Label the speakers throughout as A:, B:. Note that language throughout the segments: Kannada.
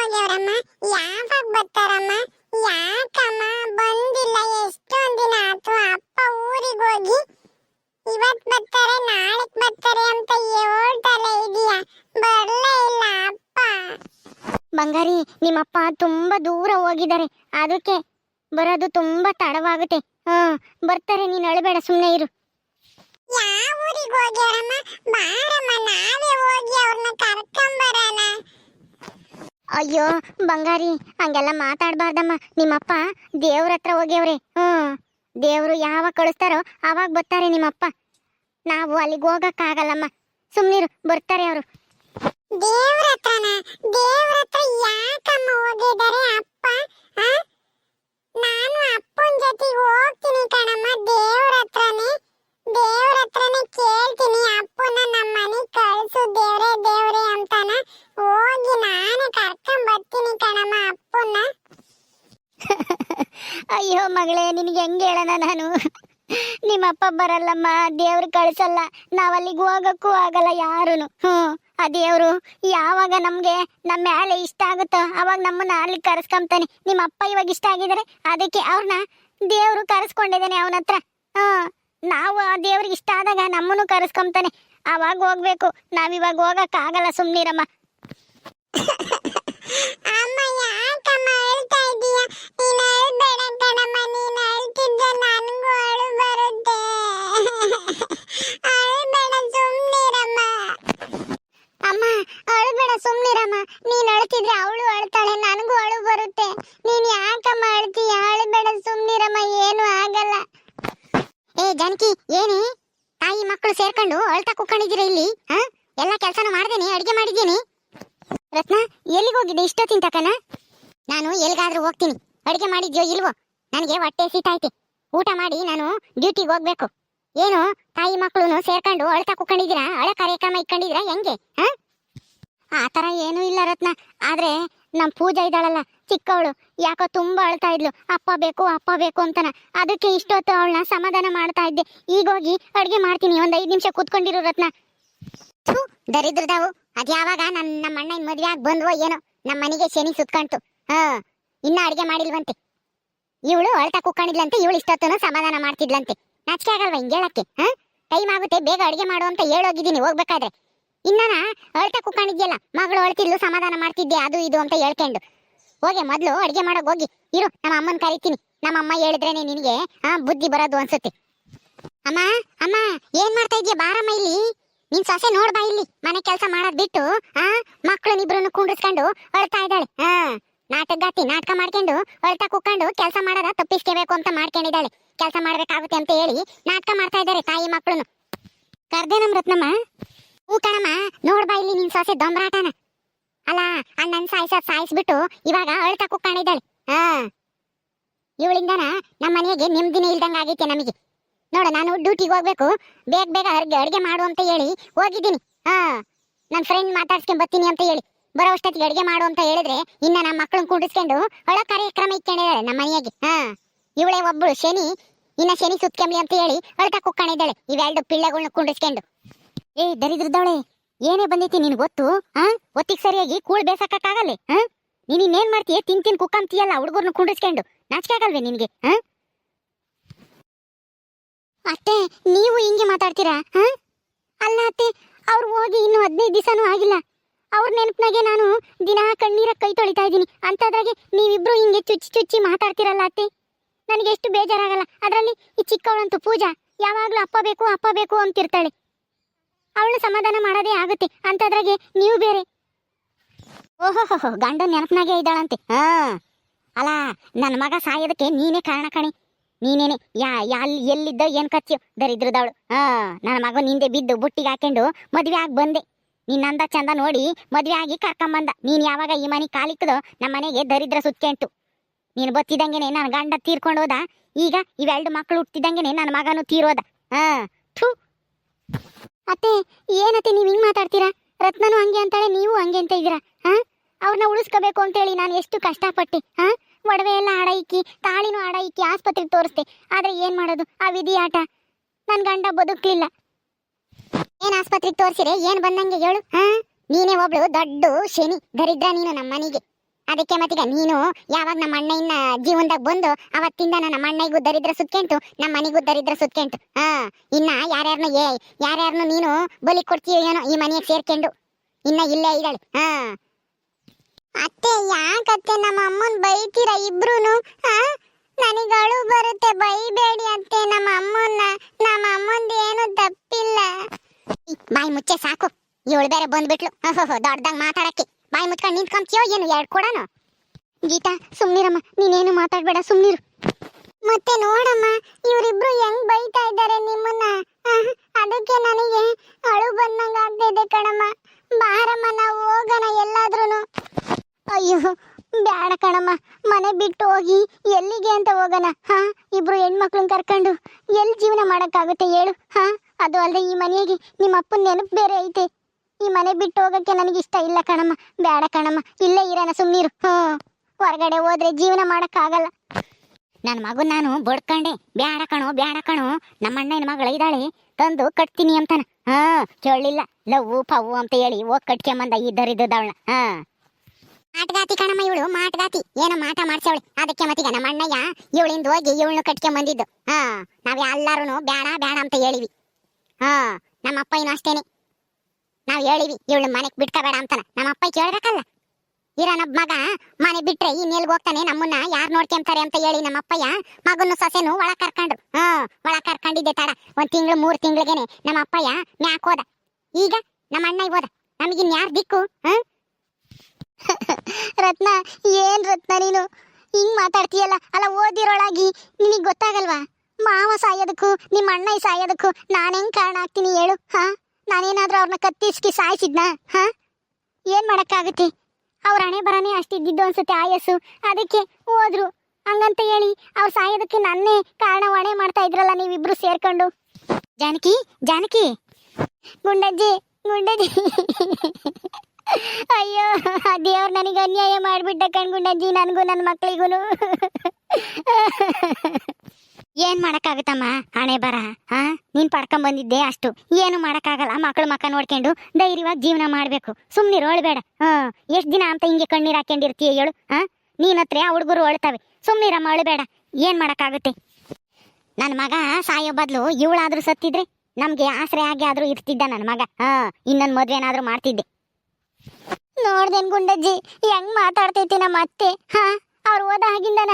A: ಹೋಗ್ಯವ್ರಮ್ಮ ಯಾವಾಗ ಬರ್ತಾರಮ್ಮ? ಯಾಕಮ್ಮ? ಬಂದಿಲ್ಲ. ಎಷ್ಟೊಂದ್ ದಿನ ಆತು ಅಪ್ಪ ಊರಿಗೆ ಹೋಗಿ ಇವತ್ ಬರ್ತಾರೆ ನಾಳೆಗ್ ಬರ್ತಾರೆ ಅಂತ ಹೇಳ್ತಲೇ ಇದೀಯ? ಬರ್ಲೇ ಇಲ್ಲ ಅಪ್ಪ.
B: ಬಂಗಾರಿ ನಿಮ್ಮಪ್ಪ ತುಂಬಾ ದೂರ ಹೋಗಿದ್ದಾರೆ. ಅದಕ್ಕೆ ಬರೋದು ತುಂಬಾ ತಡವಾಗುತ್ತೆ. ಹಾ ಬರ್ತಾರೆ ನೀನ್ ಅಳಬೇಡ ಸುಮ್ಮನೆ ಇರು.
A: ಯಾವ ಊರಿಗೆ ಹೋಗ್ಯವ್ರಮ್ಮ ಬಾರಮ್ಮ ನಾವೇ ಹೋಗಿ ಅವ್ರನ್ನ ಕರ್ಕೊಂಬರೋಣ
B: ಅಯ್ಯೋ, ಬಂಗಾರಿ, ಹಂಗೆಲ್ಲ ಮಾತಾಡಬಾರ್ದಮ್ಮ. ನಿಮ್ಮಪ್ಪ ದೇವ್ರ ಹತ್ರ ಹೋಗ್ಯವ್ರೆ. ಹ್ಮ್. ದೇವ್ರು ಯಾವಾಗ ಕಳಿಸ್ತಾರೋ ಅವಾಗ ಬರ್ತಾರೆ ನಿಮ್ಮಪ್ಪ. ನಾವು ಅಲ್ಲಿಗೆ ಹೋಗಕ್ಕಾಗಲ್ಲಮ್ಮ. ಸುಮ್ಮನಿರು ಬರ್ತಾರೆ ಅವರು.
A: ಯಾಕಮ್ಮ ಅಪ್ಪ? ನಾನು ಅಪ್ಪನ ಜೊತೆಗೆ ಹೋಗ್ತೀನಿ ಕಣಮ್ಮ. ಹೆಂಗೆ
B: ಹೇಳೋಣ ನಾನು? ನಿಮ್ಮಪ್ಪ ಬರಲ್ಲಮ್ಮ, ದೇವ್ರು ಕಳಿಸಲ್ಲ. ನಾವ್ ಅಲ್ಲಿಗೆ ಹೋಗಕ್ಕೂ ಆಗಲ್ಲ ಯಾರುನು. ಹ್ಮ್ ಆ ಯಾವಾಗ ನಮ್ಗೆ ನಮ್ಮ ಮೇಲೆ ಇಷ್ಟ ಆಗುತ್ತೋ ಅವಾಗ ನಮ್ಮನ್ನ ಅಲ್ಲಿ ಕರೆಸ್ಕೊಂತಾನೆ ನಿಮ್ಮ ಅಪ್ಪ ಇವಾಗ ಇಷ್ಟ ಆಗಿದ್ದಾರೆ, ಅದಕ್ಕೆ ಅವ್ರನ್ನ ದೇವ್ರು ಕರೆಸ್ಕೊಂಡಿದ್ದಾನೆ ಅವನ ಹತ್ರ. ನಾವು ಆ ದೇವ್ರಿಗೆ ಇಷ್ಟ ಆದಾಗ ನಮ್ಮನ್ನು ಕರೆಸ್ಕೊಂತಾನೆ ಅವಾಗ ಹೋಗ್ಬೇಕು, ನಾವಿವಾಗ ಹೋಗಕ್ ಆಗಲ್ಲ ಸುಮ್ನಿರಮ್ಮ.
A: ಅಮ್ಮ ಯಾಕಮ್ಮ ಅಳ್ತಾ ಇದೀಯ ನೀನು ಅಳ್ಬೇಡ ಕಣಮ್ಮ ನೀನು ಅಳ್ತಿದ್ರೆ ನನಗೂ ಅಳು ಬರುತ್ತೆ ಅಳ್ಬೇಡ ಸುಮ್ಮನಿರಮ್ಮ
B: ಸುಮ್ನಿರಮ್ಮ. ನೀನ್ ಅಳ್ತಿದ್ರೆ ಅವಳು ಅಳ್ತಾಳೆ, ನನಗೂ ಅಳು ಬರುತ್ತೆ. ನೀನ್ ಯಾಕಮ್ಮ ಅಳ್ತೀಯ? ಅಳ್ಬೇಡ ಸುಮ್ನಿರಮ್ಮ, ಏನು ಆಗಲ್ಲ. ಏ, ಜಾನಕಿ, ಏನಿ? ತಾಯಿ ಮಕ್ಕಳು ಸೇರ್ಕೊಂಡು ಅಳ್ತಾ ಕುಕ್ಕೊಂಡಿದ್ದೀರ ಇಲ್ಲಿ? ಹಾ? ಎಲ್ಲ ಕೆಲಸನೂ ಮಾಡ್ದೇನೆ, ಅಡಿಗೆ ಮಾಡಿದ್ದೀನಿ. ರತ್ನ, ಎಲ್ಲಿಗೆ ಹೋಗಿದ್ದೆ ಇಷ್ಟೊತ್ತಿನ ತಕನ ನಾನು ಎಲ್ಲಿಗಾದ್ರೂ ಹೋಗ್ತೀನಿ. ಅಡುಗೆ ಮಾಡಿದ್ಯೋ ಇಲ್ವೋ? ನನಗೆ ಹೊಟ್ಟೆ ಸಿಟ್ಟೈತೆ ಊಟ ಮಾಡಿ ನಾನು ಡ್ಯೂಟಿಗೆ ಹೋಗ್ಬೇಕು. ಏನು, ತಾಯಿ ಮಕ್ಕಳು ಸೇರ್ಕೊಂಡು ಅಳ್ತಾ ಕುಕ್ಕೊಂಡಿದ್ದೀರಾ ಅಳ ಕಾರ್ಯಕ್ರಮ ಇಟ್ಕೊಂಡಿದ್ದೀರಾ? ಹೆಂಗೆ? ಹಾ? ಆ ಥರ ಏನೂ ಇಲ್ಲ ರತ್ನ. ಆದ್ರೆ ನಮ್ ಪೂಜಾ ಇದ್ದಾಳಲ್ಲ, ಚಿಕ್ಕವಳು, ಯಾಕೋ ತುಂಬಾ ಅಳ್ತಾ ಇದ್ಲು. ಅಪ್ಪ ಬೇಕು ಅಪ್ಪ ಬೇಕು ಅಂತನ. ಅದಕ್ಕೆ ಇಷ್ಟೊತ್ತು ಅವಳನ್ನ ಸಮಾಧಾನ ಮಾಡ್ತಾ ಇದ್ದೆ. ಈಗ ಹೋಗಿ ಅಡುಗೆ ಮಾಡ್ತೀನಿ. ಒಂದ್ ಐದು ನಿಮಿಷ ಕೂತ್ಕೊಂಡಿರು ರತ್ನ. ದರಿದ್ರದಾವು. ಅದು ಯಾವಾಗ ನನ್ನ ನಮ್ಮ ಅಣ್ಣ ಮದ್ವೆ ಆಗಿ ಬಂದ್ವೋ ಏನೋ? ನಮ್ಮ ಮನೆಗೆ ಶನಿ ಸುತ್ಕಂತು. ಹಾ, ಇನ್ನ ಅಡಿಗೆ ಮಾಡಿಲ್ವಂತೆ. ಇವಳು ಅಳ್ತಾ ಕುಕ್ಕೊಂಡಿದ್ಲಂತೆ ಇವಳು ಇಷ್ಟೊತ್ತನ ಸಮಾಧಾನ ಮಾಡ್ತಿದ್ಲಂತೆ. ನಾಚಿಕೆ ಆಗಲ್ವಾ ಹಿಂಗೆ ಹೇಳಕ್ಕೆ, ಹಾ? ಟೈಮ್ ಆಗುತ್ತೆ, ಬೇಗ ಅಡಿಗೆ ಮಾಡು ಅಂತ ಹೇಳೋಗಿದ್ದೀನಿ, ಹೋಗ್ಬೇಕಾದ್ರೆ. ಇನ್ನಾನ ಅಳ್ತಾ ಕುಕ್ಕೊಂಡಿದ್ಯಲ್ಲ ಮಗಳು ಅಳ್ತಿದ್ಲು, ಸಮಾಧಾನ ಮಾಡ್ತಿದ್ದೆ ಅದು ಇದು ಅಂತ ಹೇಳ್ಕೊಂಡು. ಹೋಗಿ, ಮೊದಲು ಅಡಿಗೆ ಮಾಡೋಕೆ ಹೋಗಿ. ಇರು, ನಮ್ಮ ಅಮ್ಮನ ಕರಿತೀನಿ. ನಮ್ಮ ಅಮ್ಮ ಹೇಳಿದ್ರೇನೆ ನಿನಗೆ ಆ ಬುದ್ಧಿ ಬರೋದು ಅನ್ಸುತ್ತೆ. ಅಮ್ಮ ಅಮ್ಮ, ಏನ್ ಮಾಡ್ತಾ ಇದ್ಯಾ, ಬಾರಮ್ಮ ಇಲ್ಲಿ. ನಿನ್ ಸೊಸೆ ನೋಡ್ಬಾ ಇಲ್ಲಿ, ಮನೆ ಕೆಲಸ ಮಾಡೋದ್ ಬಿಟ್ಟು ಆ ಮಕ್ಕಳನ್ನಿಬ್ರು ಕುಂಡ್ರಿಸ್ಕೊಂಡು ಅಳ್ತಾ ಇದ್ದಾಳೆ, ಹಾ. ನಾಟಕಗಾತಿ ನಾಟಕ ಮಾಡ್ಕೊಂಡು ಅಳ್ತಾ ಕುಕ್ಕೊಂಡು ಕೆಲಸ ಮಾಡೋದ ತಪ್ಪಿಸ್ಕೋಬೇಕು ಅಂತ ಮಾಡ್ಕೊಂಡಿದ್ದಾಳೆ. ಕೆಲಸ ಮಾಡ್ಬೇಕಾಗುತ್ತೆ ಅಂತ ಹೇಳಿ ನಾಟಕ ಮಾಡ್ತಾ ಇದ್ದಾರೆ ತಾಯಿ ಮಕ್ಕಳು ಕರ್ದೆ ನಮ್ ರತ್ನಮ್ಮ. ಹೂ ಕಣಮ್ಮ ನೋಡ್ಬಾ ಇಲ್ಲಿ ನಿನ್ ಸೊಸೆ ದೊಂಬರಾಟನ. ಅಲ್ಲ ಅಣ್ಣನ್ ಸಾಯಿಸ ಸಾಯಿಸ್ಬಿಟ್ಟು ಇವಾಗ ಅಳ್ತಾ ಕುಕ್ಕೊಂಡಿದ್ದಾಳೆ ಹಾ. ಇವಳಿಂದನ ನಮ್ಮ ಮನೆಗೆ ನೆಮ್ಮದಿನೇ ಇಲ್ದಂಗ ಆಗೈತೆ ನಮಗೆ. ನೋಡ, ನಾನು ಡ್ಯೂಟಿಗೆ ಹೋಗ್ಬೇಕು. ಬೇಗ ಬೇಗ ಅಡ್ಗೆ ಅಡ್ಗೆ ಮಾಡು ಅಂತ ಹೇಳಿ ಹೋಗಿದ್ದೀನಿ. ಹಾ. ನನ್ನ ಫ್ರೆಂಡ್ ಮಾತಾಡ್ಸ್ಕೊಂಡ್ ಬರ್ತೀನಿ ಅಂತ ಹೇಳಿ. ಬರೋ ಅಷ್ಟೊತ್ತಿಗೆ ಅಡ್ಗೆ ಮಾಡು ಅಂತ ಹೇಳಿದ್ರೆ ಇನ್ನ ನಮ್ಮ ಮಕ್ಕಳನ್ನ ಕೂಡಿಸ್ಕೊಂಡು ಒಳ ಕಾರ್ಯಕ್ರಮ ಇಟ್ಕೊಂಡಿದ್ದಾಳೆ ನಮ್ಮ ಮನೆಯಾಗೆ. ಹಾ, ಇವಳೇ ಒಬ್ಬಳು ಶನಿ, ಇನ್ನ ಶನಿ ಸುತ್ಕೊಂಬ್ಲಿ ಅಂತ ಹೇಳಿ ಅಳ್ತಾ ಕುಕ್ಕೊಂಡಿದ್ದಾಳೆ ಇವೆರಡು ಪಿಳ್ಳೆಗಳ್ನ ಕುಂಡಿಸ್ಕೊಂಡು. ಏ, ದರಿದ್ರದವಳೆ, ಏನೇ ಬಂದೈತಿ ನಿನ್ ಗೊತ್ತು? ಹಾ, ಒತ್ತಿಗೆ ಸರಿಯಾಗಿ ಕೂಳ್ ಬೇಸಕ್ಕಾಗಲ್ಲ ಹಾ, ನೀನ್ ಇನ್ನೇನ್ ಮಾಡ್ತೀಯ? ತಿನ್ ತಿನ್ ಕುಕ್ಕಂತೀಯಲ್ಲ ಹುಡುಗರ್ನ ಕುಂಡಿಸ್ಕೊಂಡು. ನಾಚಿಕೆ ಆಗಲ್ವೇ ನಿನ್ಗೆ? ಹಾ? ಅತ್ತೆ, ನೀವು ಹಿಂಗೆ ಮಾತಾಡ್ತೀರಾ? ಹಾ? ಅಲ್ಲ ಅತ್ತೆ, ಅವ್ರು ಹೋಗಿ ಇನ್ನು ಹದಿನೈದು ದಿವಸನೂ ಆಗಿಲ್ಲ. ಅವ್ರ ನೆನಪಿನಾಗೆ ನಾನು ದಿನ ಕಣ್ಣೀರ ಕೈ ತೊಳಿತಾ ಇದ್ದೀನಿ. ಅಂತದ್ರಾಗೆ ನೀವಿಬ್ರು ಹಿಂಗೆ ಚುಚ್ಚಿ ಚುಚ್ಚಿ ಮಾತಾಡ್ತಿರಲ್ಲ ಅತ್ತೆ. ನನಗೆ ಎಷ್ಟು ಬೇಜಾರಾಗಲ್ಲ. ಅದರಲ್ಲಿ ಈ ಚಿಕ್ಕವಳಂತೂ ಪೂಜಾ, ಯಾವಾಗ್ಲೂ ಅಪ್ಪ ಬೇಕು ಅಪ್ಪ ಬೇಕು ಅಂತಿರ್ತಾಳೆ. ಅವಳನ್ನ ಸಮಾಧಾನ ಮಾಡೋದೇ ಆಗುತ್ತೆ. ಅಂತದ್ರಾಗೆ ನೀವು ಬೇರೆ. ಓಹೋಹೋ ಗಂಡ ನೆನಪಿನಾಗೆ ಇದ್ದಾಳಂತೆ. ಹಾ. ಅಲ್ಲ, ನನ್ನ ಮಗ ಸಾಯೋದಕ್ಕೆ ನೀನೇ ಕಾರಣ ಕಣಿ. ನೀನೇನೆ, ಯಾ, ಯಾಲ್, ಎಲ್ಲಿದ್ದ, ಏನ್ ಕಚ್ಚಿಯೋ ದರಿದ್ರದವಳು. ಹಾ, ನನ್ನ ಮಗ ನಿಂದೆ ಬಿದ್ದು ಬುಟ್ಟಿಗೆ ಹಾಕೊಂಡು ಮದ್ವೆ ಆಗಿ ಬಂದೆ. ನಿನ್ನ ಅಂದ ಚಂದ ನೋಡಿ ಮದ್ವೆ ಆಗಿ ಕರ್ಕೊಂಬಂದ. ನೀನ್ ಯಾವಾಗ ಈ ಮನೆ ಕಾಲಿಕ್ಕದೋ ನಮ್ಮ ಮನೆಗೆ ದರಿದ್ರ ಸುತ್ಕೆಂಟು ನೀನು ಬತ್ತಿದಂಗೆನೆ ನನ್ನ ಗಂಡ ತೀರ್ಕೊಂಡು ಹೋದ. ಈಗ ಇವೆರಡು ಮಕ್ಕಳು ಹುಟ್ಟಿದಂಗೆನೆ ನನ್ನ ಮಗನು ತೀರೋದ. ಹಾ, ಥೂ. ಅತ್ತೆ, ಏನತ್ತೆ ನೀವು ಹಿಂಗ್ ಮಾತಾಡ್ತೀರಾ? ರತ್ನನು ಹಂಗೆ ಅಂತಾಳೆ, ನೀವು ಹಂಗೆ ಅಂತ ಇದ್ದೀರಾ? ಹಾ? ಅವ್ರನ್ನ ಉಳಿಸ್ಕೋಬೇಕು ಅಂತೇಳಿ ನಾನು ಎಷ್ಟು ಕಷ್ಟಪಟ್ಟೆ, ಹಾ? ಒಡವೆ ಎಲ್ಲ ಆಡ ತಾಳಿನೂ ಆಡ ಇಕ್ಕಿ ಆಸ್ಪತ್ರೆಗೆ ತೋರಿಸ್ದೆ. ಆದ್ರೆ ಏನ್ ಮಾಡೋದು? ಆ ವಿಧಿ ಆಟ. ನನ್ ಗಂಡ ಬದುಕ್ಲಿಲ್ಲ. ಏನ್ ಆಸ್ಪತ್ರೆಗೆ ತೋರಿಸಿರೆ? ಏನ್ ಬಂದಂಗೆ ಹೇಳು. ಹಾ? ನೀನೇ ಒಬ್ಳು ದೊಡ್ಡ ಶನಿ. ದರಿದ್ರ ನೀನು ನಮ್ಮ ಮನೆಗೆ. ಅದಕ್ಕೆ ಮತ್ತೀಗ ನೀನು ಯಾವಾಗ ನಮ್ಮ ಅಣ್ಣ ಇನ್ನ ಜೀವನದಾಗ ಬಂದು ಅವತ್ತಿಂದ ನಮ್ಮ ಅಣ್ಣಗೂ ದರಿದ್ರ ಸುತ್ಕೆಂಟು ನಮ್ಮ ಮನೆಗೂ ದರಿದ್ರ ಸುತ್ಕೆಂಟು ಹಾ? ಇನ್ನ ಯಾರ್ಯಾರನು ಏ, ಯಾರ್ಯಾರನು ನೀನು ಬಲಿ ಕೊಡ್ತೀಯೋ ಏನೋ ಈ ಮನೆಗೆ ಸೇರ್ಕೊಂಡು. ಇನ್ನ ಇಲ್ಲೇ ಇದ್ದಾಳೆ. ಹಾ? ಅತ್ತೆ, ಯಾಕತ್ತೆ ನಮ್ಮ ಅಮ್ಮನ್ ಬೈತೀರಾ ಇಬ್ರುನು? ಹಾ? ಇವಳು ಬೇರೆ ಬಂದ್ಬಿಟ್ಲು. ಓಹೋ ದೊಡ್ಡದಾಗ ಮಾತಾಡಕ್ಕೆ. ಬಾಯಿ ಮುಚ್ಕೊಂಡು ನಿಂತ್ಕೊಂತೀಯೋ ಏನು ಎರಡು ಕೊಡೋನು? ಗೀತಾ, ಸುಮ್ನಿರಮ್ಮ, ನೀನೇನು ಮಾತಾಡ್ಬೇಡ, ಸುಮ್ನಿರು. ಮತ್ತೆ ನೋಡಮ್ಮ, ಇವರಿಬ್ರು ಹೆಂಗ್ ಬೈತಾ ಇದ್ದಾರೆ ನಿಮ್ಮನ್ನ? ಅದಕ್ಕೆ ನನಗೆ ಅಳು ಬಂದಂಗ ಆಗ್ತಿದೆ ಕಣಮ್ಮ. ಬಾರಮ್ಮ, ನಾವು ಹೋಗೋಣ ಎಲ್ಲಾದ್ರೂನು. ಅಯ್ಯೋ, ಬ್ಯಾಡ ಕಣಮ್ಮ. ಮನೆ ಬಿಟ್ಟು ಹೋಗಿ ಎಲ್ಲಿಗೆ ಅಂತ ಹೋಗೋಣ. ಹಾ, ಇಬ್ರು ಹೆಣ್ಮಕ್ಳನ್ನ ಕರ್ಕೊಂಡು ಎಲ್ಲಿ ಜೀವನ ಮಾಡೋಕ್ಕಾಗುತ್ತೆ ಹೇಳು. ಹಾ, ಅದು ಅಲ್ಲದೆ ಈ ಮನೆಗೆ ನಿಮ್ಮ ಅಪ್ಪನ ನೆನಪು ಬೇರೆ ಐತೆ. ಈ ಮನೆ ಬಿಟ್ಟು ಹೋಗಕ್ಕೆ ನನಗೆ ಇಷ್ಟ ಇಲ್ಲ ಕಣಮ್ಮ. ಬೇಡ ಕಣಮ್ಮ. ಇಲ್ಲೇ ಇರೋಣ ಸುಮ್ಮನಿರು ಹ್ಞೂ. ಹೊರಗಡೆ ಹೋದ್ರೆ ಜೀವನ ಮಾಡಕ್ಕಾಗಲ್ಲ. ನನ್ನ ಮಗು ನಾನು ಬಡ್ಕಂಡೆ. ಬ್ಯಾಡ ಕಣೋ ಬ್ಯಾಡ ಕಣೋ. ನಮ್ಮ ಅಣ್ಣನ ಮಗಳ ಇದ್ದಾಳೆ. ತಂದು ಕಟ್ತೀನಿ ಅಂತಾನ. ಹಾ, ಕೇಳಲಿಲ್ಲ. ಲವ್ ಪವ್ವು ಅಂತ ಹೇಳಿ ಹೋಗಿ ಕಟ್ಕೊಂಬಂದ ಈ ದರಿದ್ದವಳ ಹಾ. ಮಾಟಗಾತಿ ಕಣಮ್ಮ ಇವಳು, ಮಾಟಗಾತಿ. ಏನೋ ಮಾಟ ಮಾಡ್ಸವಳೆ. ಅದಕ್ಕೆ ಮತ್ತೀಗ ನಮ್ಮ ಅಣ್ಣಯ್ಯ ಇವಳಿಂದ ಹೋಗಿ ಇವಳನ್ನು ಕಟ್ಕೊಂಡ್ ಬಂದಿದ್ದು ಹಾ, ನಾವ್ ಎಲ್ಲಾರು ಬೇಡ ಬ್ಯಾಡ ಅಂತ ಹೇಳಿವಿ. ಹಾ, ನಮ್ಮ ಅಪ್ಪ ಅಷ್ಟೇನೆ. ನಾವ್ ಹೇಳಿವಿ, ಇವಳು ಮನೆಗೆ ಬಿಟ್ಕೋಬೇಡ ಅಂತಾನ. ನಮ್ಮ ಅಪ್ಪ ಕೇಳ್ಬೇಕಲ್ಲ? ಇರೋನೊಬ್ಬ ಮಗ ಮನೆ ಬಿಟ್ರೆ ಇನ್ನೆಲ್ಗ್ ಹೋಗ್ತಾನೆ, ನಮ್ಮನ್ನ ಯಾರ್ ನೋಡ್ಕೊಂತಾರೆ ಅಂತ ಹೇಳಿ ನಮ್ಮ ಅಪ್ಪಯ್ಯ ಮಗನು ಸೊಸೆನು ಒಳ ಕರ್ಕೊಂಡು. ಹಾ ಒಳ ಕರ್ಕೊಂಡಿದ್ದೆ ತಡ ಒಂದ್ ತಿಂಗಳು, ಮೂರ್ ತಿಂಗಳಿಗೇನೆ ನಮ್ಮ ಅಪ್ಪಯ್ಯ ಮ್ಯಾಕ್ ಹೋದ. ಈಗ ನಮ್ಮ ಅಣ್ಣ ಹೋದ. ನಮಗಿನ್ ಯಾರು ದಿಕ್ಕು? ಹ ರತ್ನ, ಏನ್ ರತ್ನ ನೀನು? ಹಿಂಗ್ ಮಾತಾಡ್ತೀಯಲ್ಲ? ಅಲ್ಲ, ಓದಿರೋಳಾಗಿ ನಿನಗೆ ಗೊತ್ತಾಗಲ್ವಾ? ಮಾವ ಸಾಯೋದಕ್ಕೂ ನಿಮ್ಮ ಅಣ್ಣ ಸಾಯೋದಕ್ಕೂ ನಾನ್ ಹೆಂಗ್ ಕಾರಣ ಆಗ್ತೀನಿ ಹೇಳು, ಹಾ? ನಾನೇನಾದ್ರೂ ಅವ್ರನ್ನ ಕತ್ತಿಸ್ಕಿ ಸಾಯಿಸಿದ್ನ? ಹಾ? ಏನ್ ಮಾಡೋಕ್ಕಾಗತ್ತೆ? ಅವ್ರ ಹಣೆ ಬರನೇ ಅಷ್ಟಿದ್ದಿದ್ದು ಅನ್ಸುತ್ತೆ ಆಯಸ್ಸು. ಅದಕ್ಕೆ ಹೋದ್ರು. ಹಂಗಂತ ಹೇಳಿ ಅವ್ರು ಸಾಯೋದಕ್ಕೆ ನನ್ನೇ ಕಾರಣ ಹೊಣೆ ಮಾಡ್ತಾ ಇದ್ರಲ್ಲ ನೀವಿಬ್ರು ಸೇರ್ಕೊಂಡು? ಜಾನಕಿ ಜಾನಕಿ! ಗುಂಡಜ್ಜಿ ಗುಂಡಜ್ಜಿ! ಅಯ್ಯೋ ದೇವ್ರು ನನಗೆ ಅನ್ಯಾಯ ಮಾಡಿಬಿಟ್ಟ ಕಣ್ಗುಂಡಜ್ಜಿ ನನಗೂ ನನ್ನ ಮಕ್ಳಿಗೂ ಏನ್ ಮಾಡಕ್ಕಾಗುತ್ತಮ್ಮ? ಹಣೆ ಬರ ಹಾ ನೀನ್ ಪಡ್ಕೊಂಡ್ ಬಂದಿದ್ದೆ ಅಷ್ಟು. ಏನು ಮಾಡಕ್ಕಾಗಲ್ಲ. ಮಕ್ಕಳು ಮಕ್ಕ ನೋಡ್ಕೊಂಡು ಧೈರ್ಯವಾಗಿ ಜೀವನ ಮಾಡ್ಬೇಕು. ಸುಮ್ನಿರು, ಅಳ್ಬೇಡ. ಹಾ, ಎಷ್ಟ್ ದಿನ ಅಂತ ಹಿಂಗೆ ಕಣ್ಣೀರ್ ಹಾಕೊಂಡಿರ್ತೀಯ ಹೇಳು ಹಾ ನೀನ್ ಹತ್ರ ಆ ಹುಡುಗರು ಅಳ್ತಾವೆ? ಸುಮ್ನಿರಮ್ಮ, ಅಳ್ಬೇಡ. ಏನ್ ಮಾಡಕ್ಕಾಗುತ್ತೆ? ನನ್ನ ಮಗ ಸಾಯೋ ಬದ್ಲು ಇವಳಾದ್ರೂ ಸತ್ತಿದ್ರೆ ನಮ್ಗೆ ಆಸರೆ ಆಗಿ ಆದ್ರೂ ಇರ್ತಿದ್ದ ನನ್ನ ಮಗ. ಹಾ, ಇನ್ನೊಂದ್ ಮದ್ವೆ ಏನಾದ್ರೂ ಮಾಡ್ತಿದ್ದೆ. ನೋಡ್ದೇನ್ ಗುಂಡಜ್ಜಿ, ಹೆಂಗ್ ಮಾತಾಡ್ತೈತಿ ನಮ್ಮ ಅತ್ತೆ ಹಾ? ಅವ್ರು ಆಗಿಂದನ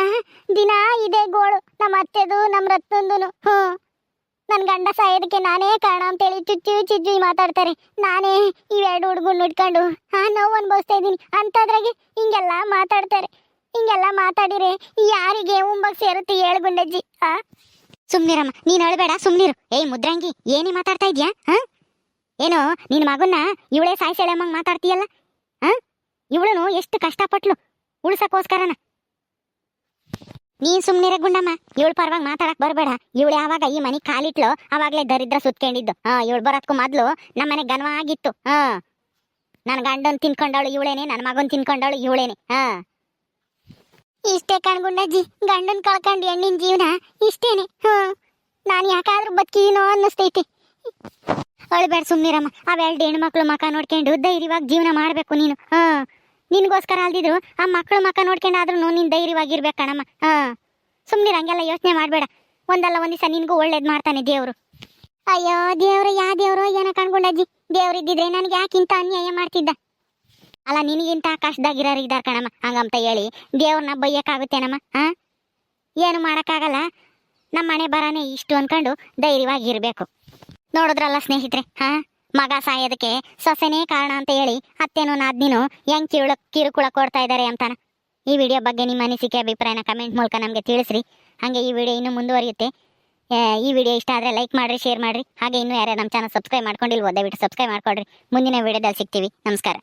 B: ದಿನ ಇದೇ ಗೋಳು. ನಮ್ಮ ಅತ್ತೆದು, ನಮ್ಮ ರತ್ನಂದುನು. ಹ್ಞೂ. ನನ್ನ ಗಂಡ ಸಾಯೋದಕ್ಕೆ ನಾನೇ ಕಾರಣ ಅಂತೇಳಿ ಚುಚ್ಚು ಚುಚ್ಚು ಮಾತಾಡ್ತಾರೆ. ನಾನೇ ಇವೆರಡು ಹುಡುಗನ್ನ ಇಟ್ಕೊಂಡು ಹಾ ನೋವು ಅನ್ಭವಿಸ್ತಾ ಇದ್ದೀನಿ. ಅಂಥದ್ರಾಗೆ ಹಿಂಗೆಲ್ಲ ಮಾತಾಡ್ತಾರೆ. ಹಿಂಗೆಲ್ಲ ಮಾತಾಡಿರೆ ಯಾರಿಗೆ ಉಂಬಗ್ ಸೇರುತ್ತೆ ಹೇಳು ಗುಂಡಜ್ಜಿ, ಆ? ಸುಮ್ನಿರಮ್ಮ, ನೀನ್ ಅಳ್ಬೇಡ, ಸುಮ್ನಿರು. ಏಯ್, ಮುದ್ರಂಗಿ, ಏನೇ ಮಾತಾಡ್ತಾ ಇದ್ಯಾ? ಹಾ? ಏನೋ ನಿನ್ನ ಮಗನ್ನ ಇವಳೇ ಸಾಯಿಸೆಳೆಯಮ್ಮಂಗ್ ಮಾತಾಡ್ತೀಯಲ್ಲ? ಹಾ? ಇವಳನು ಎಷ್ಟು ಕಷ್ಟಪಟ್ಲು. ಉಳ್ಸಕ್ಕೋಸ್ಕರನ. ನೀನ್ ಸುಮ್ನಿರ ಗುಂಡಮ್ಮ. ಇವಳು ಪರವಾಗಿ ಮಾತಾಡಕ್ ಬರಬೇಡ. ಇವಳು ಯಾವಾಗ ಈ ಮನೆ ಕಾಲಿಟ್ಲು, ಅವಾಗ್ಲೇ ದರಿದ್ರ ಸುತ್ಕೊಂಡಿದ್ದು. ಹಾ, ಇವಳು ಬರೋದಕ್ಕೂ ಮೊದ್ಲು ನಮ್ಮನೆ ಗನ್ವ ಆಗಿತ್ತು ಹಾ. ನನ್ನ ಗಂಡನ್ ತಿನ್ಕೊಂಡವಳು ಇವಳೇನೆ ನನ್ನ ಮಗನ್ ತಿನ್ಕೊಂಡವಳು ಇವಳೇನೆ. ಹಾ. ಇಷ್ಟೇ ಕಣ್ಗುಂಡಜ್ಜಿ ಗಂಡನ್ ಕಳ್ಕೊಂಡು ಹೆಣ್ಣಿನ ಜೀವನ ಇಷ್ಟೇನೆ. ಹಾ. ನಾನು ಯಾಕಾದ್ರೂ ಬದುಕಿನೋ ಅನ್ನಿಸ್ತೈತಿ. ಅಳ್ಬೇಡ ಸುಮ್ನಿರಮ್ಮ. ಅವೆರಡು ಹೆಣ್ಮಕ್ಳು ಮಕ ನೋಡ್ಕೊಂಡು ಧೈರ್ಯವಾಗಿ ಜೀವನ ಮಾಡ್ಬೇಕು ನೀನು. ಹಾ. ನಿನ್ಗೋಸ್ಕರ ಅಲ್ದಿದ್ರು, ಆ ಮಕ್ಕಳು ಮಕ್ಕ ನೋಡ್ಕೊಂಡಾದ್ರೂ ನೀನ್ ಧೈರ್ಯವಾಗಿರ್ಬೇಕು ಕಣಮ್ಮ ಹಾ ಹಂಗೆಲ್ಲ ಯೋಚನೆ ಮಾಡಬೇಡ. ಒಂದಲ್ಲ ಒಂದ್ ದಿವಸ ನಿನ್ಗೂ ಒಳ್ಳೇದ್ ಮಾಡ್ತಾನೆ ದೇವ್ರು. ಅಯ್ಯೋ, ದೇವ್ರು, ಯಾ ದೇವ್ರು, ಏನೋ ಕಣ್ಕೊಂಡಜ್ಜಿ ದೇವ್ರಿದ್ದಿದ್ರೆ ನನಗೆ ಯಾಕಿಂತ ಅನ್ಯಾಯ ಮಾಡ್ತಿದ್ದ? ಅಲ್ಲ, ನಿನಗಿಂತ ಆಕಾಶದಾಗಿರೋರು ಇದ್ದಾರೆ ಕಣಮ್ಮ, ಹಂಗಂತ ಹೇಳಿ. ದೇವ್ರನ್ನ ಬೈಯಕ್ಕಾಗುತ್ತೇನಮ್ಮ, ಹಾ? ಏನು ಮಾಡೋಕ್ಕಾಗಲ್ಲ. ನಮ್ಮ ಮನೆ ಬರಾನೆ ಇಷ್ಟು ಅನ್ಕೊಂಡು ಧೈರ್ಯವಾಗಿರ್ಬೇಕು. ನೋಡಿದ್ರಲ್ಲ ಸ್ನೇಹಿತರೆ, ಹಾ? ಮಗ ಸಾಯೋದಕ್ಕೆ ಸೊಸೆನೇ ಕಾರಣ ಅಂತ ಹೇಳಿ ಅತ್ತೆನು ನಾದ್ನಿನೂ ಹೆಂಗ್ ಕಿರುಳ ಕಿರುಕುಳ ಕೊಡ್ತಾ ಇದ್ದಾರೆ ಅಂತಾನ. ಈ ವಿಡಿಯೋ ಬಗ್ಗೆ ನಿಮ್ಮ ಅನಿಸಿಕೆ, ಅಭಿಪ್ರಾಯನ ಕಮೆಂಟ್ ಮೂಲಕ ನಮಗೆ ತಿಳಿಸ್ರಿ. ಹಾಗೆ ಈ ವಿಡಿಯೋ ಇನ್ನೂ ಮುಂದುವರಿಯುತ್ತೆ. ಈ ವಿಡಿಯೋ ಇಷ್ಟ ಆದರೆ ಲೈಕ್ ಮಾಡಿರಿ, ಶೇರ್ ಮಾಡಿರಿ. ಹಾಗೆ ಇನ್ನೂ ಯಾರ್ಯಾರು ನಮ್ಮ ಚಾನಲ್ ಸಬ್ಸ್ಕ್ರೈಬ್ ಮಾಡ್ಕೊಂಡಿಲ್ವೋ ದಯವಿಟ್ಟು ಸಬ್ಸ್ಕ್ರೈಬ್ ಮಾಡ್ಕೊಡ್ರಿ. ಮುಂದಿನ ವಿಡಿಯೋದಲ್ಲಿ ಸಿಗ್ತೀವಿ. ನಮಸ್ಕಾರ.